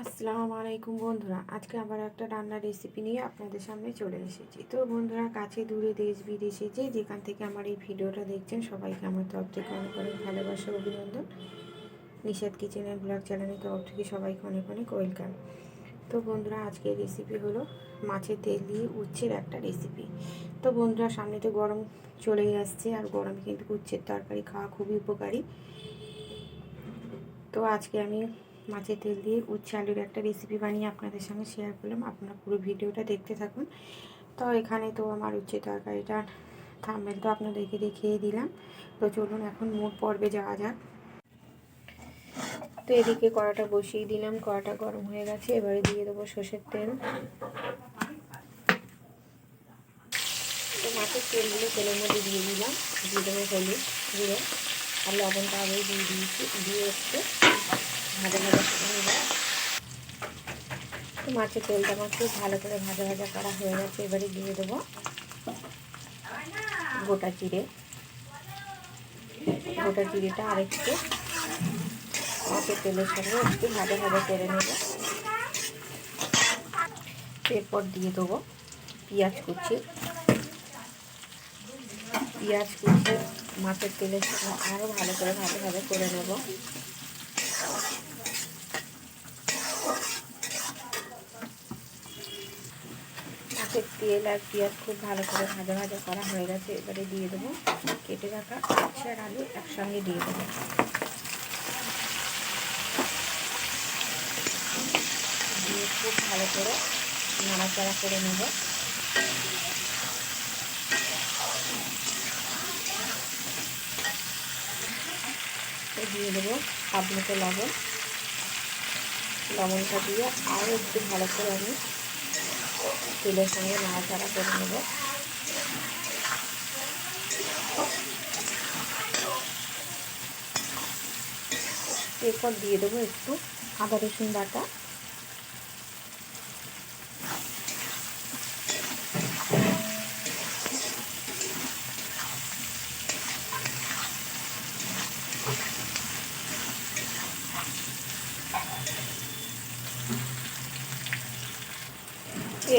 আসসালামু আলাইকুম বন্ধুরা, আজকে আবার একটা রান্নার রেসিপি নিয়ে আপনাদের সামনে চলে এসেছি। তো বন্ধুরা, কাছে দূরে দেশ বিদেশে যে যেখান থেকে আমার এই ভিডিওটা দেখছেন, সবাইকে আমার তরফ থেকে অনেক অনেক ভালোবাসা, অভিনন্দন। নিষাদ কিচেনের ব্লগ চ্যানেলের তরফ থেকে সবাইকে অনেক অনেক ওয়েলকাম। তো বন্ধুরা, আজকের রেসিপি হলো মাছের তেল দিয়ে উচ্ছের একটা রেসিপি তো বন্ধুরা, সামনে তো গরম চলেই আসছে, আর গরমে কিন্তু উচ্ছের তরকারি খাওয়া খুবই উপকারী। তো আজকে আমি মাছের তেল দিয়ে উচ্ছে আলুর একটা রেসিপি বানিয়ে আপনাদের সঙ্গে শেয়ার করলাম। আপনারা পুরো ভিডিওটা দেখতে থাকুন। তো এখানে তো আমার উচ্ছে তরকারিটা থামেল তো আপনাদেরকে দেখিয়ে দিলাম। তো চলুন এখন মোট পর্বে যাওয়া যাক। তো এদিকে কড়াটা বসিয়ে দিলাম। কড়াটা গরম হয়ে গেছে। এবারে দিয়ে দেবো সর্ষের তেল। তো মাছের তেলগুলো তেলের মধ্যে দিয়ে দিলাম। দিয়ে দেবো হলুদ দিয়ে আর লবণটা আগেই দিয়ে দিয়েছি। দিয়ে একটু ভাজা ভাজা করে তো মাছের তেলটা আমার খুব ভালো করে ভাজা ভাজা করা হয়ে গেছে, এবারে দিয়ে দেবো গোটা চিড়ে গোটা চিড়েটা আরেকটু মাছের তেলের সঙ্গে একটু ভাজা ভাজা করে নেব। এরপর দিয়ে দেবো পেঁয়াজ কুচি। পেঁয়াজ কুচি মাছের তেলের সঙ্গে আরও ভালো করে ভাজা ভাজা করে নেব। মাছের তেল আর পেঁয়াজ খুব ভালো করে ভাজা ভাজা করা হয়ে গেছে। এবারে দিয়ে দেবো কেটে রাখা উচ্ছে আর আলু একসঙ্গে দিয়ে দেবো। দিয়ে খুব ভালো করে নাড়াচাড়া করে নেব। দিয়ে দেবো মতো লবণ। লবণটা দিয়ে আরও একটু ভালো করে আমি তেলের সঙ্গে নাড়াচাড়া করে নেব। এরপর দিয়ে দেবো একটু আদা রসুন বাটা।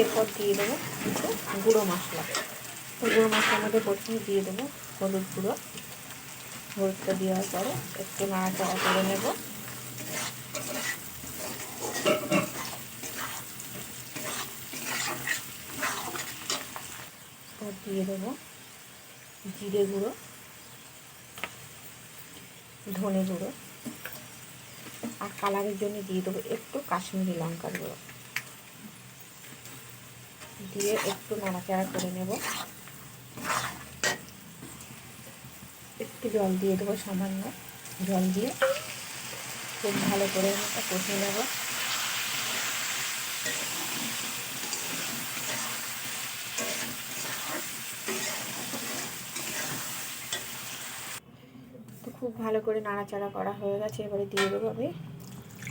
এরপর দিয়ে দেবো একটু গুঁড়ো মশলা। গুঁড়ো মশলার মধ্যে প্রথমে দিয়ে দেবো হলুদ গুঁড়ো। হলুদটা দেওয়ার পরে একটু নাড়াচাড়া করে নেব। দিয়ে দেবো জিরে গুঁড়ো, ধনে গুঁড়ো। আর কালারের জন্য দিয়ে দেবো একটু কাশ্মীরি লঙ্কার গুঁড়ো। দিয়ে একটু নাড়াচাড়া করে নেব। একটু জল দিয়ে দেবো সামান্য। জল দিয়ে খুব ভালো করে এটা কষে নেব। খুব ভালো করে নাড়াচাড়া করা হয়ে গেছে। এবারে দিয়ে দেবো আমি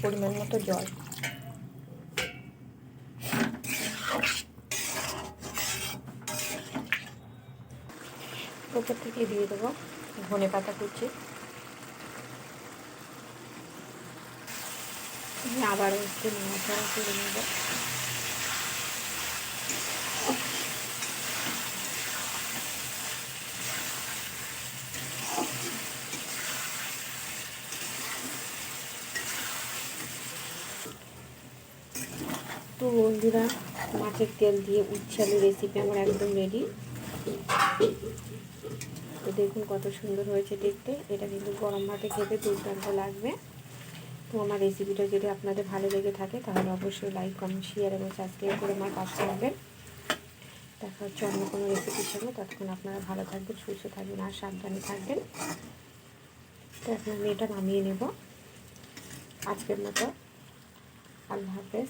পরিমাণ মতো জল। উপর থেকে দিয়ে দেবো। ধনে পাতা কুচি। আবারও একটু নাড়াচাড়া করে নেব। তো বন্ধুরা, মাছের তেল দিয়ে উচ্ছালি রেসিপি আমার একদম রেডি তো দেখুন কত সুন্দর হয়েছে দেখতে। এটা কিন্তু গরম ভাতে খেতে দুর্দান্ত লাগবে। তো আমার রেসিপিটা যদি আপনাদের ভালো লেগে থাকে, তাহলে অবশ্যই লাইক কমেন্ট শেয়ার এবং সাবস্ক্রাইব করে আমার পাশে থাকবেন। দেখা হচ্ছে অন্য কোনো রেসিপির সঙ্গে। ততক্ষণ আপনারা ভালো থাকবেন, সুস্থ থাকবেন আর সাবধানে থাকবেন। তো এখন আমি এটা নামিয়ে নেব। আজকের মতো আল্লাহ হাফেজ।